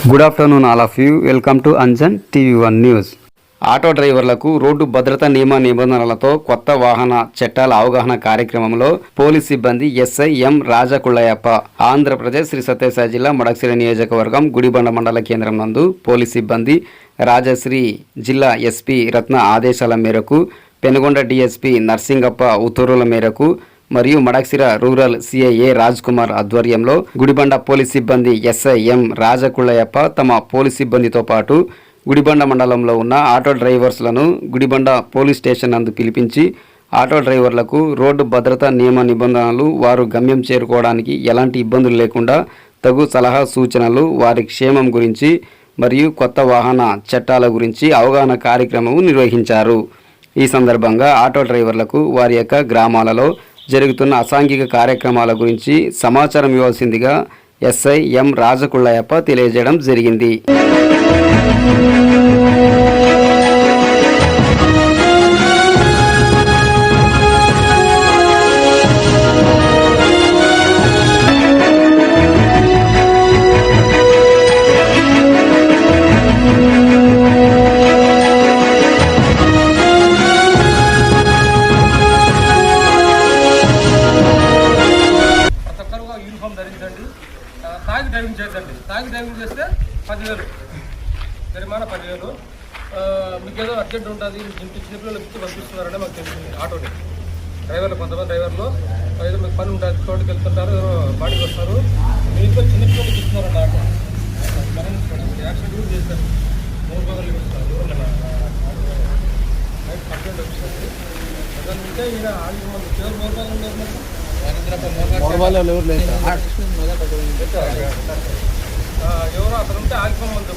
Good afternoon all of you welcome to Anjan TV one news auto డ్రైవర్లకు రోడ్డు భద్రతా నియమ నిబంధనలతో కొత్త వాహన చట్టాల అవగాహన కార్యక్రమంలో పోలీస్ సిబ్బంది ఎస్ఐ ఎం రాజకుళ్ళయప్ప ఆంధ్రప్రదేశ్ శ్రీ సత్యసాయి జిల్లా మడక్సిరి నియోజకవర్గం గుడిబండ మండల కేంద్రం నందు పోలీస్ సిబ్బంది రాజశ్రీ జిల్లా ఎస్పీ రత్న ఆదేశాల మేరకు పెనుగొండ డీఎస్పీ నర్సింగప్ప ఉత్తర్వుల మేరకు మరియు Madakasira rural CI A Raj Kumar ఆధ్వర్యంలో గుడిబండ పోలీస్ సిబ్బంది ఎస్ఐ ఎం రాజకుళ్ళయప్ప తమ పోలీస్ సిబ్బందితో పాటు గుడిబండ మండలంలో ఉన్న ఆటో డ్రైవర్స్లను గుడిబండ పోలీస్ స్టేషన్ నందు పిలిపించి ఆటో డ్రైవర్లకు రోడ్డు భద్రతా నియమ నిబంధనలు వారు గమ్యం చేరుకోవడానికి ఎలాంటి ఇబ్బందులు లేకుండా తగు సలహా సూచనలు వారి క్షేమం గురించి మరియు కొత్త వాహన చట్టాల గురించి అవగాహన కార్యక్రమం నిర్వహించారు. ఈ సందర్భంగా ఆటో డ్రైవర్లకు వారి యొక్క గ్రామాలలో జరుగుతున్న అసాంఘిక కార్యక్రమాల గురించి సమాచారం ఇవ్వాల్సిందిగా ఎస్ఐ ఎం రాజకుళ్ళయ్యప్ప తెలియజేయడం జరిగింది. యూనిఫామ్ ధరించండి. తాగి డ్రైవింగ్ చేయండి తాగి డ్రైవింగ్ చేస్తే పదివేలు. జరిమానా పదివేలు. మీకు ఏదో అర్జెంట్ ఉంటుంది ఇంటి చిన్నపిల్లలు ఇచ్చి పంపిస్తున్నారని మాకు తెలిసింది ఆటోని. డ్రైవర్లు కొంతమంది డ్రైవర్లు ఏదో మీకు పని ఉంటుంది తోటికి వెళ్తుంటారు ఏదో బాడీకి వస్తారు. మీకు చిన్న చిన్నపిల్లలకి ఇస్తున్నారండి ఆటో యాక్సిడెంట్ కూడా చేస్తారు మూడు పదలు ఇస్తారు కంప్లైంట్ వచ్చింది. అదంటే ఈయన ఆగి మంది చివరి మూడు మగవాళ్ళు ఎవరు లేదు ఎవరో అతను ఉంటే ఆగిపోమని